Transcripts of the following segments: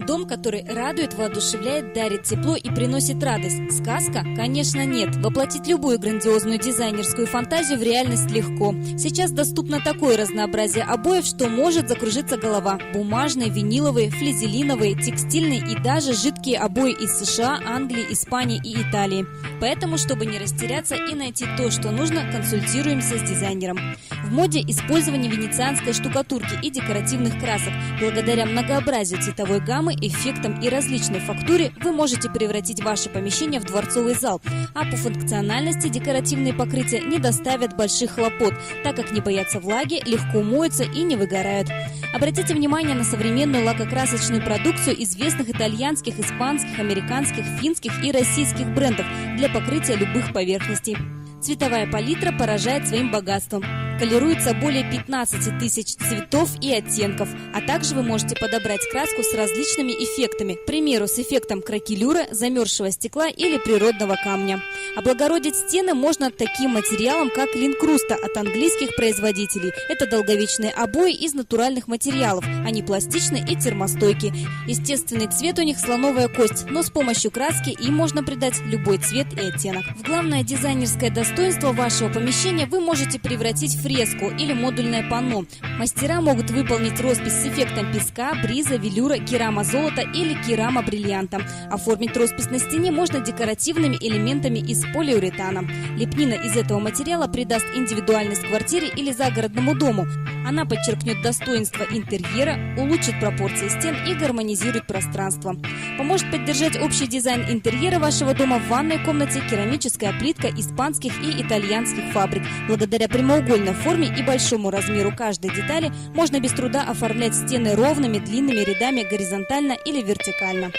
Дом, который радует, воодушевляет, дарит тепло и приносит радость. Сказка? Конечно, нет. Воплотить любую грандиозную дизайнерскую фантазию в реальность легко. Сейчас доступно такое разнообразие обоев, что может закружиться голова. Бумажные, виниловые, флизелиновые, текстильные и даже жидкие обои из США, Англии, Испании и Италии. Поэтому, чтобы не растеряться и найти то, что нужно, консультируемся с дизайнером. В моде использование венецианской штукатурки и декоративных красок. Благодаря многообразию цветовой гаммы, эффектам и различной фактуре вы можете превратить ваше помещение в дворцовый зал. А по функциональности декоративные покрытия не доставят больших хлопот, так как не боятся влаги, легко моются и не выгорают. Обратите внимание на современную лакокрасочную продукцию известных итальянских, испанских, американских, финских и российских брендов для покрытия любых поверхностей. Цветовая палитра поражает своим богатством. Колируется более 15 тысяч цветов и оттенков, а также вы можете подобрать краску с различными эффектами, к примеру, с эффектом кракелюра, замерзшего стекла или природного камня. Облагородить стены можно таким материалом, как линкруста от английских производителей. Это долговечные обои из натуральных материалов. Они пластичны и термостойки. Естественный цвет у них слоновая кость, но с помощью краски им можно придать любой цвет и оттенок. В главное дизайнерское достоинство вашего помещения вы можете превратить в фреску или модульное панно. Мастера могут выполнить роспись с эффектом песка, бриза, велюра, керама золота или керама бриллианта. Оформить роспись на стене можно декоративными элементами из полиуретана. Лепнина из этого материала придаст индивидуальность квартире или загородному дому. Она подчеркнет достоинство интерьера, улучшит пропорции стен и гармонизирует пространство. Поможет поддержать общий дизайн интерьера вашего дома в ванной комнате керамическая плитка испанских и итальянских фабрик. Благодаря прямоугольной форме и большому размеру каждой детали можно без труда оформлять стены ровными длинными рядами горизонтально или вертикально.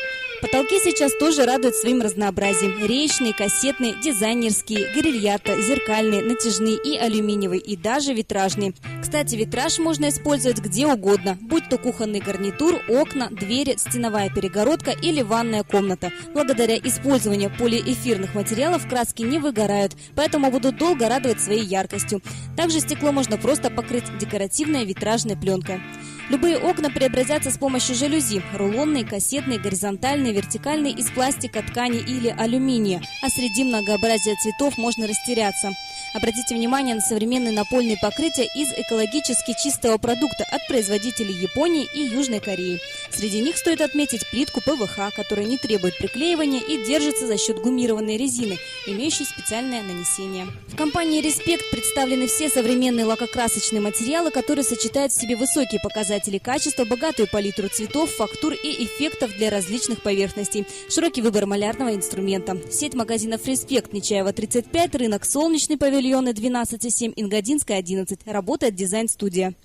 Потолки сейчас тоже радуют своим разнообразием. Речные, кассетные, дизайнерские, грильята, зеркальные, натяжные и алюминиевые, и даже витражные. Кстати, витраж можно использовать где угодно, будь то кухонный гарнитур, окна, двери, стеновая перегородка или ванная комната. Благодаря использованию полиэфирных материалов краски не выгорают, поэтому будут долго радовать своей яркостью. Также стекло можно просто покрыть декоративной витражной пленкой. Любые окна преобразятся с помощью жалюзи. Рулонные, кассетные, горизонтальные, вертикальные из пластика, ткани или алюминия. А среди многообразия цветов можно растеряться. Обратите внимание на современные напольные покрытия из экологически чистого продукта от производителей Японии и Южной Кореи. Среди них стоит отметить плитку ПВХ, которая не требует приклеивания и держится за счет гумированной резины, имеющей специальное нанесение. В компании «Респект» представлены все современные лакокрасочные материалы, которые сочетают в себе высокие показатели качества, богатую палитру цветов, фактур и эффектов для различных поверхностей, широкий выбор малярного инструмента. Сеть магазинов «Респект» Нечаева 35, рынок «Солнечный» павильон павильоны 12 и 7, Ингодинская 11. Работает дизайн-студия.